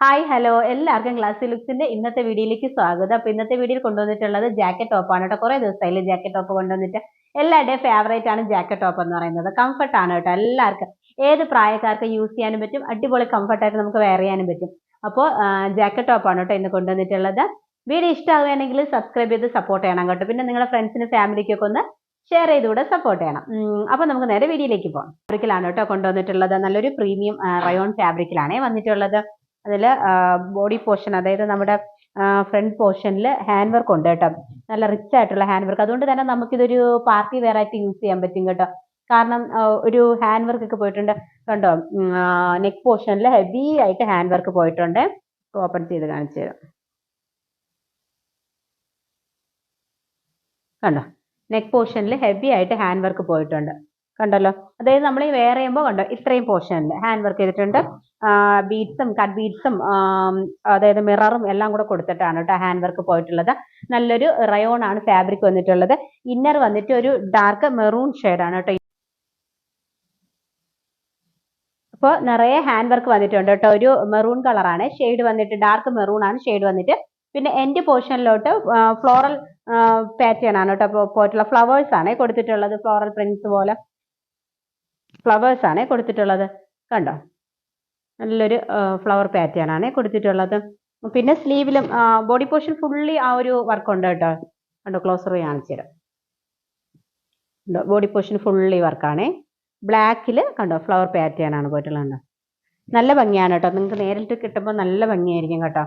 Hi hello എല്ലാവർക്കും class ലുക്സിന്റെ ഇന്നത്തെ വീഡിയോയിലേക്ക് സ്വാഗതം. അപ്പൊ ഇന്നത്തെ വീഡിയോയിൽ കൊണ്ടുവന്നിട്ടുള്ളത് ജാക്കറ്റ് ടോപ്പാണ് കേട്ടോ കുറെ ദിവസമായില്ലേ ജാക്കറ്റ് ടോപ്പ് കൊണ്ടുവന്നിട്ട്. എല്ലാവരുടെയും ഫേവറേറ്റ് ആണ് ജാക്കറ്റ് ടോപ്പ് എന്ന് പറയുന്നത്. കംഫർട്ട് ആണ് കേട്ടോ എല്ലാവർക്കും. ഏത് പ്രായക്കാർക്ക് യൂസ് ചെയ്യാനും പറ്റും. അടിപൊളി കംഫർട്ടായിട്ട് നമുക്ക് വെയർ ചെയ്യാനും പറ്റും. അപ്പോൾ ജാക്കറ്റ് ടോപ്പാണ് കേട്ടോ ഇന്ന് കൊണ്ടുവന്നിട്ടുള്ളത്. വീഡിയോ ഇഷ്ടമാവുകയാണെങ്കിൽ സബ്സ്ക്രൈബ് ചെയ്ത് സപ്പോർട്ട് ചെയ്യണം കേട്ടോ. പിന്നെ നിങ്ങളുടെ ഫ്രണ്ട്സിനും ഫാമിലിക്കൊക്കെ ഒന്ന് ഷെയർ ചെയ്തുകൂടെ സപ്പോർട്ട് ചെയ്യണം. അപ്പോൾ അപ്പൊ നമുക്ക് നേരെ വീഡിയോയിലേക്ക് പോകാം. ഫാബ്രിക്കിലാണ് കേട്ടോ കൊണ്ടുവന്നിട്ടുള്ളത്. നല്ലൊരു പ്രീമിയം റയോൺ ഫാബ്രിക്കിലാണ് വന്നിട്ടുള്ളത്. അതിൽ ബോഡി പോർഷൻ അതായത് നമ്മുടെ ഫ്രണ്ട് പോർഷനിൽ ഹാൻഡ് വർക്ക് ഉണ്ട് കേട്ടോ. നല്ല റിച്ച് ആയിട്ടുള്ള ഹാൻഡ് വർക്ക് അതുകൊണ്ട് തന്നെ നമുക്കിതൊരു പാർട്ടി വെയർ ആയിട്ട് യൂസ് ചെയ്യാൻ പറ്റും കേട്ടോ. കാരണം ഒരു ഹാൻഡ് വർക്ക് ഒക്കെ പോയിട്ടുണ്ട്. കണ്ടോ? നെക്ക് പോർഷനിൽ ഹെവി ആയിട്ട് ഹാൻഡ് വർക്ക് പോയിട്ടുണ്ട്. ഓപ്പൺ ചെയ്ത് കാണിച്ചു തരാം. കണ്ടോ? നെക്ക് പോർഷനിൽ ഹെവി ആയിട്ട് ഹാൻഡ് വർക്ക് പോയിട്ടുണ്ട്. കണ്ടല്ലോ? അതായത് നമ്മൾ വെയർ ചെയ്യുമ്പോൾ കണ്ടോ? ഇത്രയും പോർഷനിൽ ഹാൻഡ് വർക്ക് ചെയ്തിട്ടുണ്ട്. ബീഡ്സും കട്ട് ബീഡ്സും അതായത് മിററും എല്ലാം കൂടെ കൊടുത്തിട്ടാണ് കേട്ടോ ഹാൻഡ് വർക്ക് പോയിട്ടുള്ളത്. നല്ലൊരു റയോൺ ആണ് ഫാബ്രിക് വന്നിട്ടുള്ളത്. ഇന്നർ വന്നിട്ട് ഒരു ഡാർക്ക് മെറൂൺ ആണ് കേട്ടോ അപ്പോൾ നിറയെ ഹാൻഡ് വർക്ക് വന്നിട്ടുണ്ട് കേട്ടോ ഒരു മെറൂൺ കളറാണ് ഷെയ്ഡ് വന്നിട്ട് ഡാർക്ക് മെറൂൺ ആണ് ഷെയ്ഡ് വന്നിട്ട്. പിന്നെ എൻഡ് പോർഷനിലോട്ട് ഫ്ലോറൽ പാറ്റേൺ ആണ് കേട്ടോ പോയിട്ടുള്ള ഫ്ലവേഴ്സ് ആണ് കൊടുത്തിട്ടുള്ളത്. ഫ്ലോറൽ പ്രിന്റ്സ് പോലെ. ഫ്ലവേഴ്സ് ആണ് കൊടുത്തിട്ടുള്ളത്. കണ്ടോ? നല്ലൊരു ഫ്ലവർ പാറ്റേൺ ആണ് കൊടുത്തിട്ടുള്ളത്. പിന്നെ സ്ലീവിലും ബോഡി പോർഷൻ ഫുള്ളി ആ ഒരു വർക്ക് ഉണ്ട് കേട്ടോ. കണ്ടോ ക്ലോസർ കാണിച്ചു തരാം. ബോഡി പോർഷൻ ഫുള്ളി വർക്കാണ് ബ്ലാക്കിൽ കണ്ടോ ഫ്ലവർ പാറ്റേൺ ആണ് പോയിട്ടുള്ളത്. നല്ല ഭംഗിയാണ് കേട്ടോ. നിങ്ങൾക്ക് നേരിട്ട് കിട്ടുമ്പോൾ നല്ല ഭംഗിയായിരിക്കും കേട്ടോ.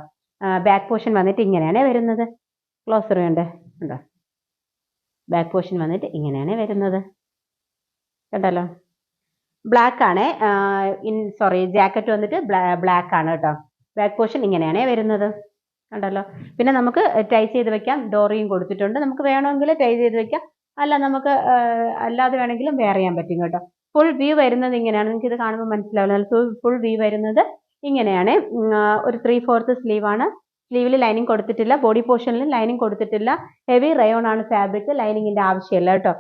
ബാക്ക് പോർഷൻ വന്നിട്ട് ഇങ്ങനെയാണ് വരുന്നത്. ക്ലോസർ ഉണ്ട് കണ്ടോ ബാക്ക് പോർഷൻ വന്നിട്ട് ഇങ്ങനെയാണ് വരുന്നത്. കണ്ടല്ലോ? ബ്ലാക്ക് ആണ്. ഇൻ സോറി ജാക്കറ്റ് വന്നിട്ട് ബ്ലാക്ക് ആണ് കേട്ടോ. ബാക്ക് പോർഷൻ ഇങ്ങനെയാണ് വരുന്നത്. കണ്ടല്ലോ? പിന്നെ നമുക്ക് ടൈ ചെയ്ത് വെക്കാം. ഡോറിയും കൊടുത്തിട്ടുണ്ട്. നമുക്ക് വേണമെങ്കിൽ ടൈ ചെയ്ത് വെക്കാം. അല്ല നമുക്ക് അല്ലാതെ വേണമെങ്കിലും വെയർ ചെയ്യാൻ പറ്റും കേട്ടോ. ഫുൾ വ്യൂ വരുന്നത് ഇങ്ങനെയാണ്. നിങ്ങൾക്ക് ഇത് കാണുമ്പോൾ മനസ്സിലാവില്ല ഫുൾ വ്യൂ വരുന്നത് ഇങ്ങനെയാണ്. ഒരു ത്രീ ഫോർത്ത് സ്ലീവ് ആണ്. സ്ലീവിൽ ലൈനിങ് കൊടുത്തിട്ടില്ല. ബോഡി പോർഷനിൽ ലൈനിങ് കൊടുത്തിട്ടില്ല. ഹെവി റയോൺ ആണ് ഫാബ്രിക് ലൈനിങ്ങിന്റെ ആവശ്യമില്ല കേട്ടോ.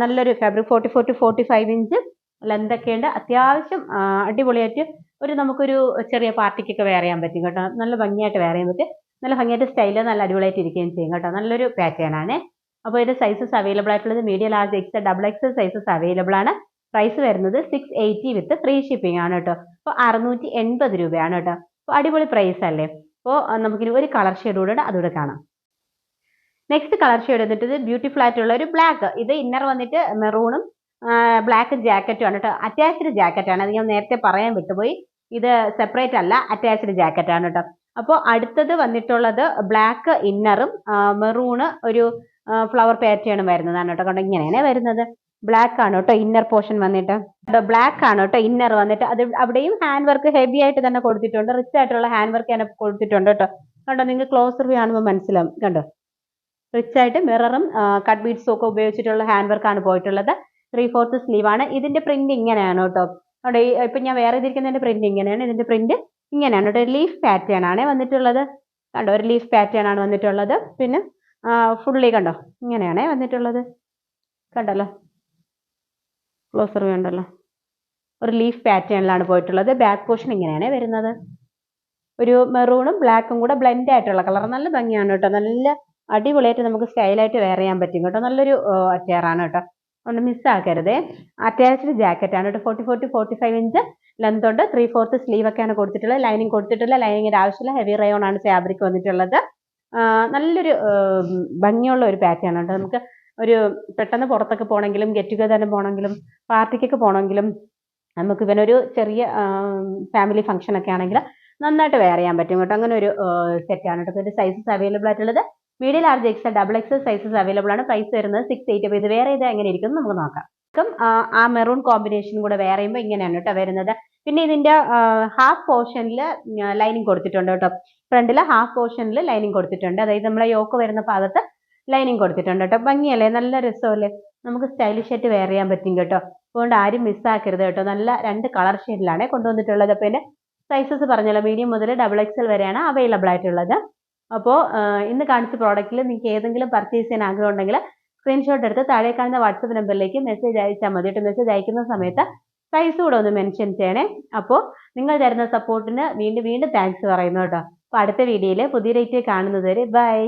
നല്ലൊരു fabric forty four to forty five inch എന്തൊക്കെയുണ്ട് അത്യാവശ്യം അടിപൊളിയായിട്ട് ഒരു നമുക്കൊരു ചെറിയ പാർട്ടിക്കൊക്കെ വെയർ ചെയ്യാൻ പറ്റും കേട്ടോ. നല്ല ഭംഗിയായിട്ട് വെയർ ചെയ്യാൻ പറ്റും. നല്ല ഭംഗിയായിട്ട് സ്റ്റൈൽ നല്ല അടിപൊളിയായിട്ട് ഇരിക്കുകയും ചെയ്യും കേട്ടോ. നല്ലൊരു പാറ്റേൺ ആണ്. അപ്പോൾ ഇതിന്റെ സൈസസ് അവൈലബിൾ ആയിട്ടുള്ളത് medium large X double X sizes available ആണ്. പ്രൈസ് വരുന്നത് six eighty with free shipping ആണ് കേട്ടോ. അപ്പോൾ അറുന്നൂറ്റി എൺപത് രൂപയാണ് കേട്ടോ. അപ്പോൾ അടിപൊളി പ്രൈസ് അല്ലേ? അപ്പോൾ നമുക്കിനി ഒരു കളർ ഷെയ്ഡ് കൂടെ അതുകൂടെ കാണാം. നെക്സ്റ്റ് കളർ ഷെയ്ഡ് വന്നിട്ട് ബ്യൂട്ടിഫുൾ ആയിട്ടുള്ള ഒരു ബ്ലാക്ക് ഇത് ഇന്നർ വന്നിട്ട് മെറൂണും ബ്ലാക്ക് ജാക്കറ്റും ആണ് കേട്ടോ അറ്റാച്ച്ഡ് ജാക്കറ്റാണ് അത് ഞാൻ നേരത്തെ പറയാൻ വിട്ടുപോയി. ഇത് സെപ്പറേറ്റ് അല്ല അറ്റാച്ച്ഡ് ജാക്കറ്റാണ് കേട്ടോ അപ്പോൾ അടുത്തത് വന്നിട്ടുള്ളത് ബ്ലാക്ക് ഇന്നറും മെറൂണ് ഒരു ഫ്ലവർ പാറ്റേണും വരുന്നതാണ് കേട്ടോ കണ്ടോ? ഇങ്ങനെയാണ് വരുന്നത്. ബ്ലാക്ക് ആണ് കേട്ടോ ഇന്നർ പോർഷൻ വന്നിട്ട്. ബ്ലാക്ക് ആണ് കേട്ടോ ഇന്നർ വന്നിട്ട്. അത് അവിടെയും ഹാൻഡ് വർക്ക് ഹെവി ആയിട്ട് തന്നെ കൊടുത്തിട്ടുണ്ട്. റിച്ച് ആയിട്ടുള്ള ഹാൻഡ് വർക്ക് തന്നെ കൊടുത്തിട്ടുണ്ട് കേട്ടോ കണ്ടോ? നിങ്ങൾക്ക് ക്ലോസർ വ്യൂ കാണുമ്പോൾ മനസ്സിലാവും. കണ്ടോ? റിച്ച് ആയിട്ട് മിററും കട്ട് ബീഡ്സും ഒക്കെ ഉപയോഗിച്ചിട്ടുള്ള ഹാൻഡ് വർക്ക് ആണ് പോയിട്ടുള്ളത്. ത്രീ ഫോർത്ത് ആണ്. ഇതിന്റെ പ്രിന്റ് ഇങ്ങനെയാണ് കേട്ടോ. അവിടെ ഇപ്പൊ ഞാൻ വേറെ ഇതിരിക്കുന്നതിന്റെ പ്രിന്റ് ഇങ്ങനെയാണ്. ഇതിന്റെ പ്രിന്റ് ഇങ്ങനെയാണ് കേട്ടോ. ലീഫ് പാറ്റേൺ ആണ് വന്നിട്ടുള്ളത്. കണ്ടോ ഒരു ലീഫ് പാറ്റേൺ ആണ് വന്നിട്ടുള്ളത്. പിന്നെ ഫുള്ളി കണ്ടോ? ഇങ്ങനെയാണ് വന്നിട്ടുള്ളത്. കണ്ടല്ലോ? ക്ലോസർ വേണ്ടല്ലോ ഒരു ലീഫ് പാറ്റേണിലാണ് പോയിട്ടുള്ളത്. ബാക്ക് പോർഷൻ ഇങ്ങനെയാണ് വരുന്നത്. ഒരു മെറൂണും ബ്ലാക്കും കൂടെ ബ്ലെൻഡ് ആയിട്ടുള്ള കളർ നല്ല ഭംഗിയാണ് കേട്ടോ. നല്ല അടിപൊളിയായിട്ട് നമുക്ക് സ്റ്റൈലായിട്ട് വെയർ ചെയ്യാൻ പറ്റും കേട്ടോ. നല്ലൊരു അറ്റയറാണ് കേട്ടോ. അതുകൊണ്ട് മിസ്സാക്കരുതേ അറ്റാച്ച്ഡ് ജാക്കറ്റാണ് കേട്ടോ forty four forty five inch length ഉണ്ട്. ത്രീ ഫോർത്ത് സ്ലീവ് ഒക്കെയാണ് കൊടുത്തിട്ടുള്ളത്. ലൈനിങ് കൊടുത്തിട്ടുള്ള ലൈനിങ്ങിന്റെ ആവശ്യമില്ല ഹെവി റയോൺ ആണ് ഫാബ്രിക് വന്നിട്ടുള്ളത്. നല്ലൊരു ഭംഗിയുള്ള ഒരു പാറ്റേൺ ഉണ്ട് നമുക്ക് ഒരു പെട്ടെന്ന് പുറത്തൊക്കെ പോകണമെങ്കിലും ഗെറ്റ് ടുഗദറിന് പോകണമെങ്കിലും പാർട്ടിക്കൊക്കെ പോകണമെങ്കിലും നമുക്ക് ഇവനൊരു ചെറിയ ഫാമിലി ഫംഗ്ഷൻ ഒക്കെ ആണെങ്കിൽ നന്നായിട്ട് വെയർ ചെയ്യാൻ പറ്റും കേട്ടോ. അങ്ങനെ ഒരു സെറ്റാണ് കേട്ടോ. ഇതിന്റെ സൈസസ് അവൈലബിൾ ആയിട്ടുള്ളത്. Medium large X double X sizes available ആണ്. പ്രൈസ് വരുന്നത് സിക്സ് എയ്റ്റ് അപ്പോൾ ഇത് വേറെ ഇത് എങ്ങനെ ഇരിക്കും നമുക്ക് നോക്കാം. ആ, മെറൂൺ കോമ്പിനേഷൻ കൂടെ വേറെയുമ്പോൾ ഇങ്ങനെയാണ് കേട്ടോ വരുന്നത്. പിന്നെ ഇതിന്റെ ഹാഫ് പോർഷനിൽ ലൈനിങ് കൊടുത്തിട്ടുണ്ട് കേട്ടോ. ഫ്രണ്ടിൽ ഹാഫ് പോർഷനിൽ ലൈനിങ് കൊടുത്തിട്ടുണ്ട്. അതായത് നമ്മളെ യോക്ക് വരുന്ന ഭാഗത്ത് ലൈനിങ് കൊടുത്തിട്ടുണ്ട് കേട്ടോ. ഭംഗിയല്ലേ? നല്ല രസമല്ലേ? നമുക്ക് സ്റ്റൈലിഷ് ആയിട്ട് വെയർ ചെയ്യാൻ പറ്റും കേട്ടോ. അതുകൊണ്ട് ആരും മിസ്സാക്കരുത് കേട്ടോ. നല്ല രണ്ട് കളർ ഷെയ്ഡിലാണ് കൊണ്ടുവന്നിട്ടുള്ളത്. അപ്പോൾ സൈസസ് പറഞ്ഞല്ലോ. മീഡിയം മുതൽ ഡബിൾ എക്സൽ വരെയാണ് അവൈലബിൾ ആയിട്ടുള്ളത്. അപ്പോൾ ഇന്ന് കാണിച്ച പ്രോഡക്റ്റിൽ നിങ്ങൾക്ക് ഏതെങ്കിലും പർച്ചേസ് ചെയ്യാൻ ആഗ്രഹം ഉണ്ടെങ്കിൽ സ്ക്രീൻഷോട്ട് എടുത്ത് താഴെ കാണുന്ന വാട്സപ്പ് നമ്പറിലേക്ക് മെസ്സേജ് അയച്ചാൽ മതി കേട്ടോ മെസ്സേജ് അയക്കുന്ന സമയത്ത് സൈസ് കൂടെ ഒന്ന് മെൻഷൻ ചെയ്യണേ. അപ്പോൾ നിങ്ങൾ തരുന്ന സപ്പോർട്ടിന് വീണ്ടും വീണ്ടും താങ്ക്സ് പറയുന്നു കേട്ടോ അപ്പോൾ അടുത്ത വീഡിയോയിൽ പുതിയ റേറ്റ് കാണുന്നത് വരെ ബൈ